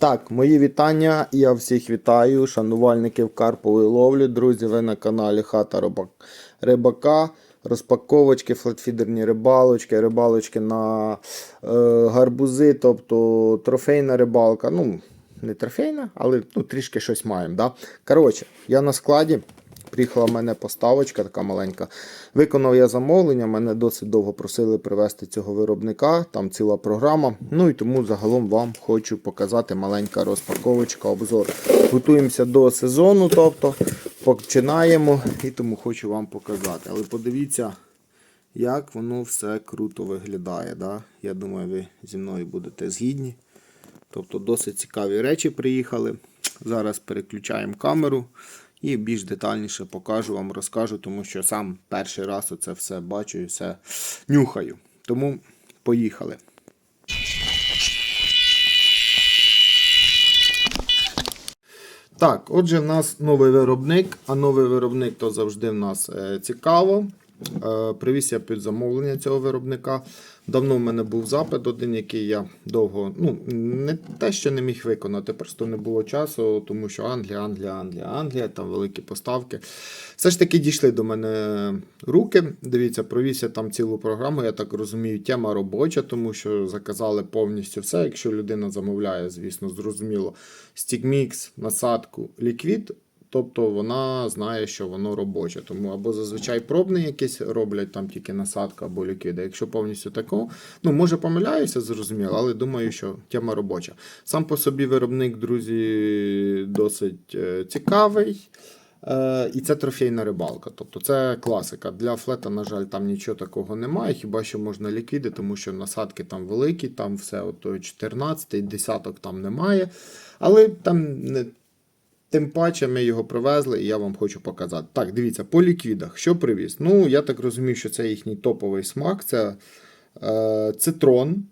Так, мої вітання. Я всіх вітаю, шанувальників карпової ловлі. Друзі, ви на каналі Хата Рибак- Рибака. Розпаковочки, флетфідерні рибалочки, рибалочки на е, гарбузи, тобто трофейна рибалка. Ну, не трофейна, але ну, трішки щось маємо. Да? Коротше, я на складі. Приїхала в мене поставочка така маленька. Виконав я замовлення, мене досить довго просили привезти цього виробника, там ціла програма. Ну і тому загалом вам хочу показати маленька розпаковочка, обзор. Готуємося до сезону, тобто починаємо і тому хочу вам показати. Але подивіться, як воно все круто виглядає. Да? Я думаю, ви зі мною будете згідні. Тобто досить цікаві речі приїхали. Зараз переключаємо камеру і більш детальніше покажу вам, розкажу, тому що сам перший раз оце все бачу і все нюхаю. Тому поїхали. Так, отже, в нас новий виробник, а новий виробник то завжди в нас е, цікаво. Е, привіз я під замовлення цього виробника. Давно в мене був запит один, який я довго, ну, не те, що не міг виконати, просто не було часу, тому що Англія, Англія, Англія, Англія, там великі поставки. Все ж таки дійшли до мене руки. Дивіться, провіз я там цілу програму, я так розумію, тема робоча, тому що заказали повністю все. Якщо людина замовляє, звісно, зрозуміло, стікмікс, насадку, ліквід. Тобто вона знає, що воно робоче. Тому або зазвичай пробне якесь роблять там тільки насадка або ліквіди. Якщо повністю такого, ну може помиляюся, зрозуміло, але думаю, що тема робоча. Сам по собі виробник, друзі, досить е, цікавий. Е, і це трофейна рибалка. Тобто це класика. Для флета, на жаль, там нічого такого немає. Хіба що можна ліквіди, тому що насадки там великі, там все от 14, десяток там немає. Але там не. Тим паче ми його привезли, і я вам хочу показати. Так, дивіться, по ліквідах, що привіз? Ну, я так розумію, що це їхній топовий смак. Це е, цитрон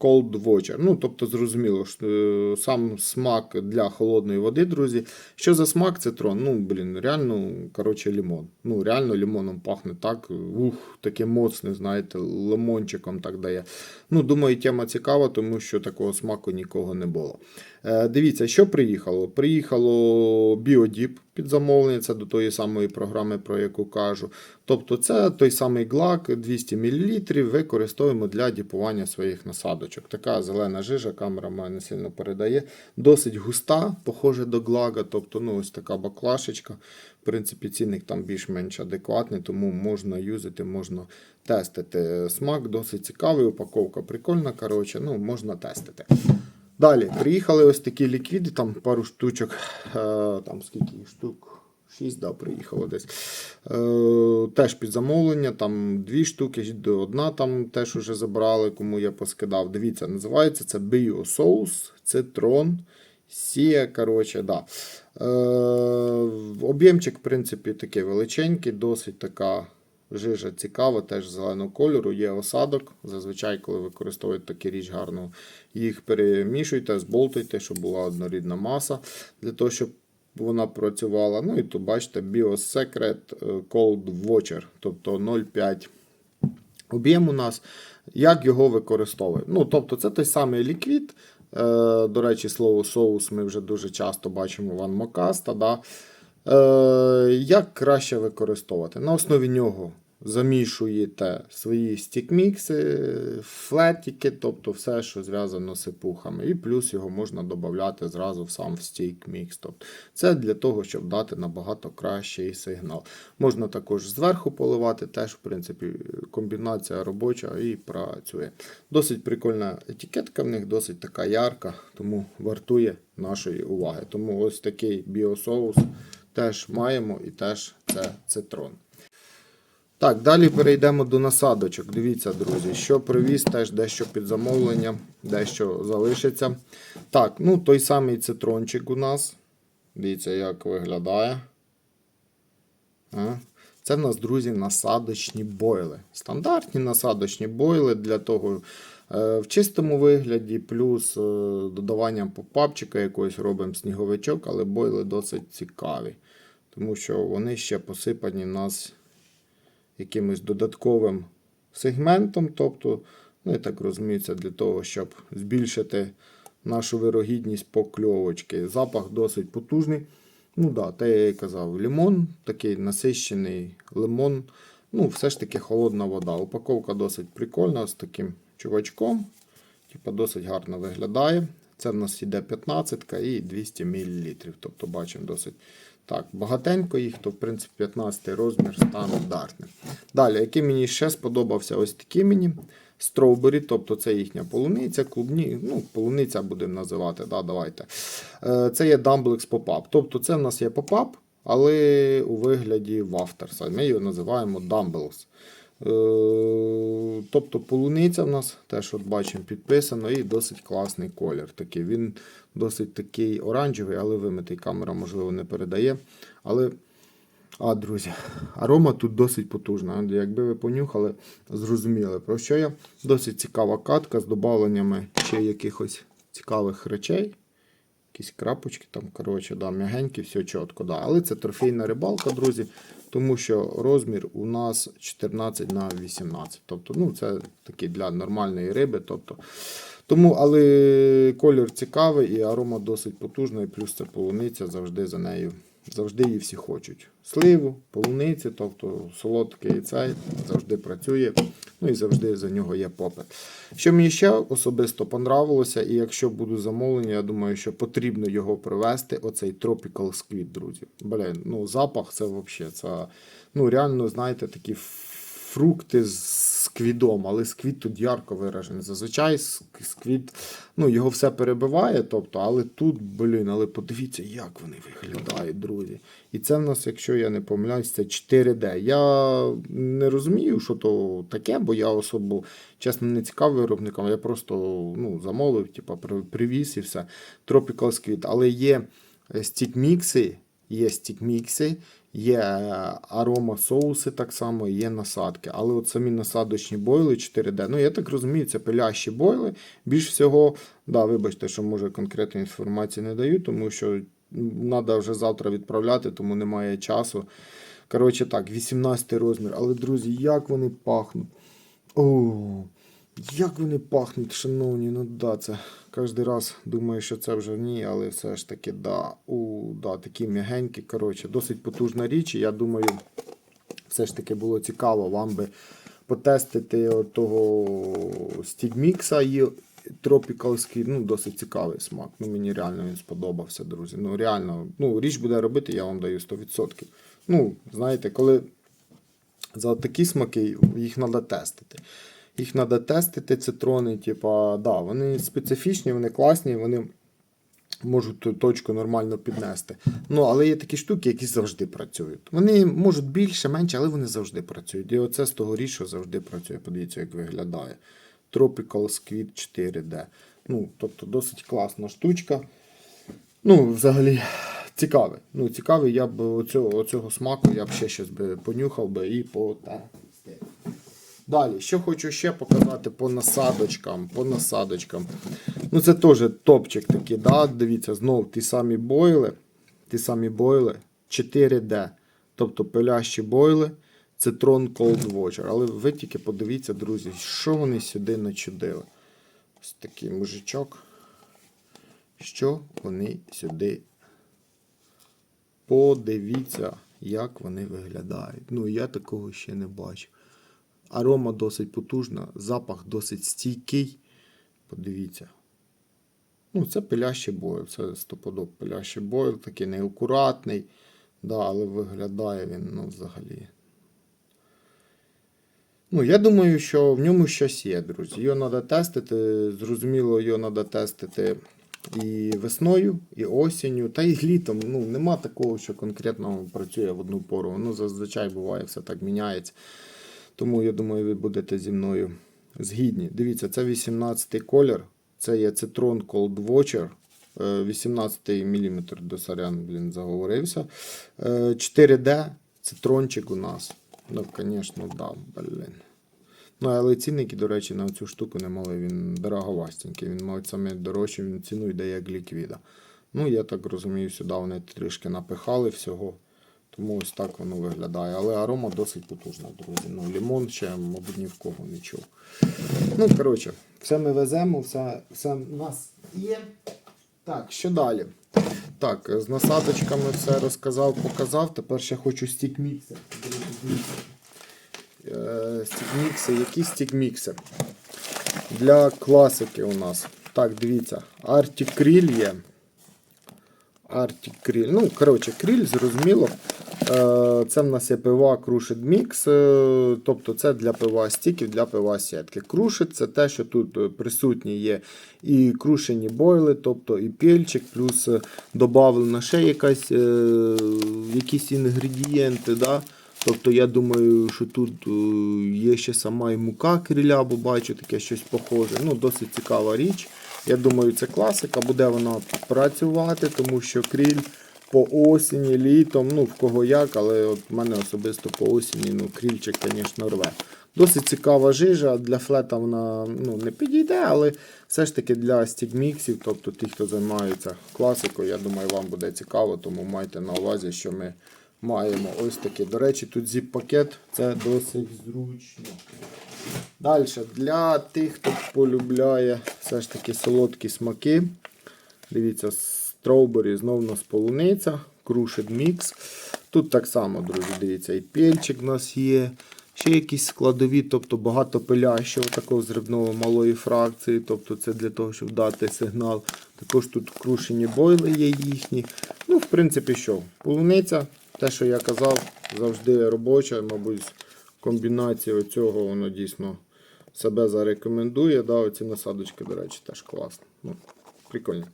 Cold Watcher. Ну, тобто, зрозуміло, що, е, сам смак для холодної води, друзі. Що за смак цитрон? Ну, блін, реально, коротше, лимон. Ну, реально лимоном пахне так. Ух, таке моцне, знаєте, лимончиком так дає. Ну, думаю, тема цікава, тому що такого смаку нікого не було. Е, дивіться, що приїхало? Приїхало біодіп під замовлення, це до тої самої програми, про яку кажу. Тобто, це той самий глак 200 мл використовуємо для діпування своїх насадочок. Така зелена жижа, камера має не сильно передає. Досить густа, похоже до глага. Тобто, ну, ось така баклашечка. В принципі, цінник там більш-менш адекватний, тому можна юзати, можна тестити. Смак досить цікавий, упаковка прикольна. Коротше, ну, можна тестити. Далі, приїхали ось такі ліквіди, там пару штучок, е, там скільки штук. 6, да, приїхало десь. Е, теж під замовлення, там дві штуки, одна там теж уже забрали, кому я поскидав. Дивіться, називається це біосоус, цитрон, сія. коротше, да. Е, об'ємчик, в принципі, такий величенький, досить така. Жижа цікава, теж зеленого кольору, є осадок. Зазвичай, коли використовують таку річ гарну, їх перемішуйте, зболтуйте, щоб була однорідна маса, для того, щоб вона працювала. Ну і тут бачите, BioSecret Cold Watcher, тобто 0,5 об'єм у нас. Як його використовуємо? Ну, тобто, це той самий ліквід. Е, До речі, слово соус ми вже дуже часто бачимо в Анмокаста. Да? Е, Як краще використовувати? На основі нього замішуєте свої стікмікси, флетики, тобто все, що зв'язано з сипухами. І плюс його можна додати зразу в сам стікмікс. Тобто це для того, щоб дати набагато кращий сигнал. Можна також зверху поливати, теж, в принципі, комбінація робоча і працює. Досить прикольна етикетка в них, досить така ярка, тому вартує нашої уваги. Тому ось такий біосоус теж маємо і теж це цитрон. Так, далі перейдемо до насадочок. Дивіться, друзі, що привіз, теж дещо під замовлення, дещо залишиться. Так, ну той самий цитрончик у нас. Дивіться, як виглядає. Це в нас, друзі, насадочні бойли. Стандартні насадочні бойли для того е, в чистому вигляді, плюс е, додаванням попапчика якогось робимо сніговичок, але бойли досить цікаві. Тому що вони ще посипані в нас якимось додатковим сегментом. Тобто, ну, я так розумію, для того, щоб збільшити нашу вирогідність покльовочки. Запах досить потужний. Ну да, те я і казав, лимон, такий насищений лимон. Ну, все ж таки холодна вода. Упаковка досить прикольна з таким чувачком. Типа досить гарно виглядає. Це в нас йде 15 і 200 мл. Тобто бачимо досить так, багатенько їх, то в принципі 15 розмір стандартний. Далі, який мені ще сподобався, ось такі мені. Строубері, тобто це їхня полуниця, клубні, ну, полуниця будемо називати. да, давайте. Е, Це є Dumblex Pop-Up. Тобто це в нас є Pop-Up, але у вигляді вафтерса. Ми його називаємо Dumbles. Е, Тобто полуниця в нас теж от бачимо підписано і досить класний колір. Такий. Він досить такий оранжевий, але вимитий камера, можливо, не передає. Але, а, друзі, арома тут досить потужна. Якби ви понюхали, зрозуміли, про що я. Досить цікава катка з додавленнями ще якихось цікавих речей. Якісь крапочки там, коротше, да, м'ягенькі, все чітко. Да. Але це трофейна рибалка, друзі, тому що розмір у нас 14 на 18. Тобто, ну, це такий для нормальної риби. Тобто, тому, але колір цікавий і арома досить потужна, і плюс це полуниця завжди за нею. Завжди її всі хочуть. Сливу, полуниці, тобто солодкий цей завжди працює. Ну і завжди за нього є попит. Що мені ще особисто понравилося, і якщо буду замовлення, я думаю, що потрібно його привезти. Оцей Tropical Squid, друзі. Блін, ну запах це взагалі. Це, ну реально, знаєте, такі фрукти з сквідом, але сквід тут ярко виражений. Зазвичай ск- сквід, ну його все перебиває, тобто, але тут, блін, але подивіться, як вони виглядають, друзі. І це в нас, якщо я не помиляюсь, це 4D. Я не розумію, що то таке, бо я особо, чесно, не цікавий виробником. Я просто ну, замовив, типу, привіз і все. Tropical Squid. Але є стік-мікси, є стік-мікси, є е, арома соуси так само, є насадки. Але от самі насадочні бойли 4D, ну я так розумію, це пилящі бойли. Більш всього, да, вибачте, що може конкретної інформації не даю, тому що треба вже завтра відправляти, тому немає часу. Коротше так, 18 розмір. Але, друзі, як вони пахнуть. О, як вони пахнуть, шановні, ну да, це кожен раз думаю, що це вже ні, але все ж таки, да, у, да, такі м'ягенькі, коротше, досить потужна річ. І я думаю, все ж таки було цікаво вам би потестити того стігмікса і тропікалський, ну, досить цікавий смак. Ну, мені реально він сподобався, друзі. Ну, реально, ну, річ буде робити, я вам даю 100%. Ну, знаєте, коли за такі смаки їх треба тестити. Їх треба тестити, цитрони, типа, да, вони специфічні, вони класні, вони можуть ту точку нормально піднести. Ну, але є такі штуки, які завжди працюють. Вони можуть більше, менше, але вони завжди працюють. І оце з того річ, завжди працює. Подивіться, як виглядає. Tropical Squid 4D. Ну, тобто досить класна штучка. Ну, взагалі, цікавий. Ну, цікавий, я б оцього, оцього смаку я б ще щось би понюхав би і потестив. Далі, що хочу ще показати по насадочкам. По насадочкам. Ну, це теж топчик такий, да? дивіться, знову ті самі бойли. Ті самі бойли 4D. Тобто пилящі бойли. Це Tron Cold Watcher. Але ви тільки подивіться, друзі, що вони сюди начудили. Ось такий мужичок. Що вони сюди. Подивіться, як вони виглядають. Ну, я такого ще не бачив. Арома досить потужна, запах досить стійкий. Подивіться. Ну, це пилящий бойл, це стоподоб пилящий бойл, такий неакуратний. Да, але виглядає він, ну, взагалі. Ну, я думаю, що в ньому щось є, друзі. Його треба тестити. Зрозуміло, його треба тестити і весною, і осінню, та і літом. Ну, нема такого, що конкретно працює в одну пору. Ну, зазвичай буває, все так міняється. Тому я думаю, ви будете зі мною згідні. Дивіться, це 18-й колір. Це є Citron Cold Watcher. е, 18 мм до сорян, блін, заговорився. Е, 4D цитрончик у нас. Ну, звісно, да, блін. Ну, але цінники, до речі, на цю штуку не мали. Він дороговастенький. Він, мабуть, саме дорожче, він ціну йде як ліквіда. Ну, я так розумію, сюди вони трішки напихали всього. Тому ось так воно виглядає. Але арома досить потужна, друзі. Ну, лімон ще, мабуть, ні в кого не чув. Ну, коротше, все ми веземо, все, все в нас є. Так, що далі? Так, з насадочками все розказав, показав. Тепер ще хочу стік-міксер. Е. Які стік-мікси? Для класики у нас. Так, дивіться. Krill є. Arctic Krill. Ну, коротше, кріль, зрозуміло. Е, Це в нас є пива Crushed Mix. е, Тобто це для пива стіків, для пива сітки. Crushed це те, що тут е, присутні є і крушені бойли, тобто і пельчик, плюс додавлена ще якась, якісь інгредієнти. Да? Тобто я думаю, що тут є ще сама і мука криля, бо бачу таке щось похоже. Ну, досить цікава річ. Я думаю, це класика, буде вона працювати, тому що кріль по осені, літом, ну в кого як, але от в мене особисто по осені, ну крільчик, звісно, рве. Досить цікава жижа, для флета вона ну, не підійде, але все ж таки для стігміксів, тобто ті, хто займається класикою, я думаю, вам буде цікаво, тому майте на увазі, що ми маємо ось таке. До речі, тут зіп-пакет, це досить зручно. Далі, для тих, хто полюбляє все ж таки солодкі смаки. Дивіться, строубері знову нас полуниця, крушить мікс. Тут так само, друзі, дивіться, і пельчик у нас є. Ще якісь складові, тобто багато пилящого, такого зрібного малої фракції. Тобто це для того, щоб дати сигнал. Також тут крушені бойли є їхні. Ну, в принципі, що? Полуниця, те, що я казав, завжди робоча, мабуть, комбінація цього воно дійсно себе зарекомендує. Да, оці насадочки, до речі, теж класно. Ну, прикольно.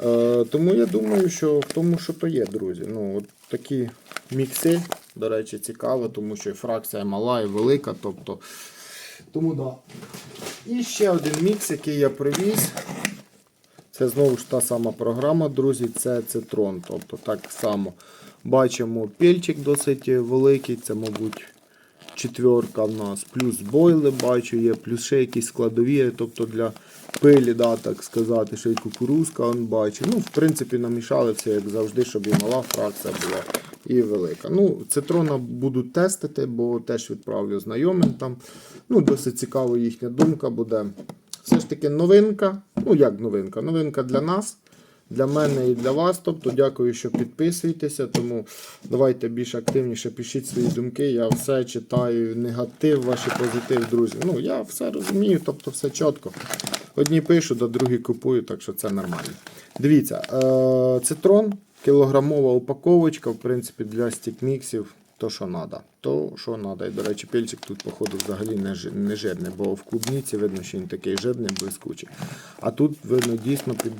Е, тому я думаю, що в тому, що то є, друзі. Ну, от такі мікси, до речі, цікаво, тому що і фракція мала і велика. Тобто, тому да. І ще один мікс, який я привіз. Це знову ж та сама програма, друзі, це цитрон. Тобто так само бачимо пельчик досить великий, це, мабуть, четверка в нас, плюс бойли бачу є, плюс ще якісь складові, тобто для пилі, да, так сказати, ще й кукурузка он бачу. Ну, в принципі, намішали все, як завжди, щоб і мала фракція була, і велика. Ну, цитрона буду тестити, бо теж відправлю знайомим там. Ну, досить цікава їхня думка буде. Все ж таки новинка. Ну, як новинка? Новинка для нас. Для мене і для вас. Тобто дякую, що підписуєтеся. Тому давайте більш активніше пишіть свої думки. Я все читаю, негатив, ваші позитив, друзі. Ну, я все розумію, тобто все чітко. Одні пишу, до другі купую, так що це нормально. Дивіться, е- цитрон, кілограмова упаковочка, в принципі, для стікміксів. То, що треба. То, що треба. І, до речі, пельчик тут, походу, взагалі не, жи- не жирний, бо в клубніці видно, що він такий жирний, блискучий. А тут видно дійсно під,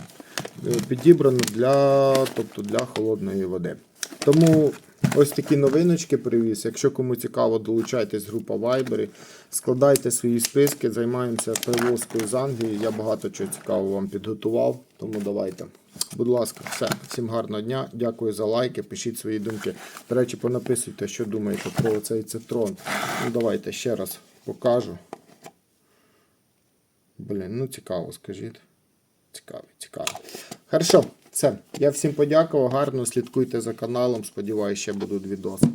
підібрано для, тобто для холодної води. Тому ось такі новиночки привіз. Якщо кому цікаво, долучайтесь група Viber, складайте свої списки, займаємося перевозкою з Англії. Я багато чого цікавого вам підготував. Тому давайте. Будь ласка, все. Всім гарного дня. Дякую за лайки. Пишіть свої думки. До речі, понаписуйте, що думаєте про цей цитрон. Ну, давайте ще раз покажу. Блін, ну цікаво, скажіть. Цікаво, цікаво. Хорошо, все. Я всім подякував. Гарно слідкуйте за каналом. Сподіваюся, ще будуть відоси.